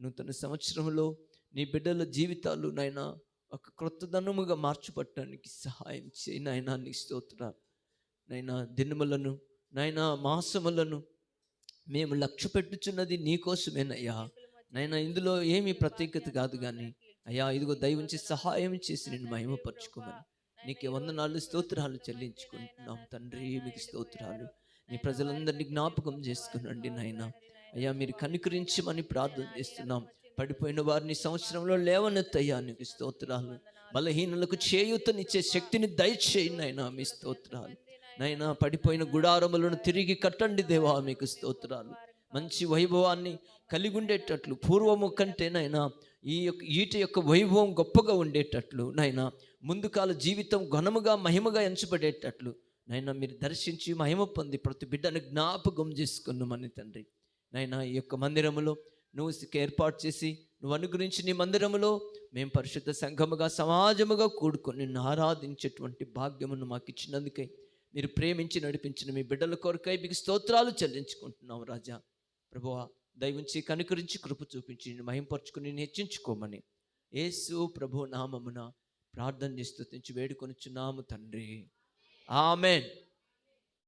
నూతన సంవత్సరంలో నీ బిడ్డల జీవితాలు నాయన ఒక క్రొత్తదనముగా మార్చిపట్టడానికి సహాయం చేయి నాయన నీ స్తోత్రాలు. నైనా దినములను నైనా మాసములను మేము లక్ష్య పెట్టుచున్నది నీకోసమేనయ్యా నైనా ఇందులో ఏమీ ప్రత్యేకత కాదు కానీ అయ్యా ఇదిగో దయవుంచి సహాయం చేసి నేను మహిమపరచుకోమని నీకే వందనాలు స్తోత్రాలు చెల్లించుకుంటున్నాం తండ్రి మీకు స్తోత్రాలు. నీ ప్రజలందరినీ జ్ఞాపకం చేసుకునండి నాయనా. అయ్యా మీరు కనుకరించమని ప్రార్థన చేస్తున్నాం. పడిపోయిన వారిని సంవత్సరంలో లేవనెత్తయ్యా నీకు స్తోత్రాలు. బలహీనులకు చేయూతనిచ్చే శక్తిని దయచేయి నాయనా మీ స్తోత్రాలు. నైనా పడిపోయిన గుడారములను తిరిగి కట్టండి దేవా మీకు స్తోత్రాలు. మంచి వైభవాన్ని కలిగి ఉండేటట్లు పూర్వము కంటే నైనా ఈ యొక్క ఈట యొక్క వైభవం గొప్పగా ఉండేటట్లు నైనా ముందుకాల జీవితం ఘనముగా మహిమగా ఎంచబడేటట్లు. నైనా మీరు దర్శించి మహిమ పొంది ప్రతి బిడ్డను జ్ఞాపకం చేసుకున్నామని తండ్రి. నైనా ఈ యొక్క మందిరములో నువ్వు ఏర్పాటు చేసి నువ్వు అనుగ్రహించి నీ మందిరములో మేము పరిశుద్ధ సంఘముగా సమాజముగా కూడుకొని నిన్ను ఆరాధించేటువంటి భాగ్యమును మాకు ఇచ్చినందుకై మీరు ప్రేమించి నడిపించిన మీ బిడ్డల కొరకై మీకు స్తోత్రాలు చెల్లించుకుంటున్నాం రాజా. ప్రభువా దయవుంచి కనుకరించి కృప చూపించి నిన్ను మహింపరచుకుని హెచ్చించుకోమని యేసు ప్రభు నామమున ప్రార్థన చేస్తూ వేడుకొనిచున్నాము తండ్రి. ఆమెన్.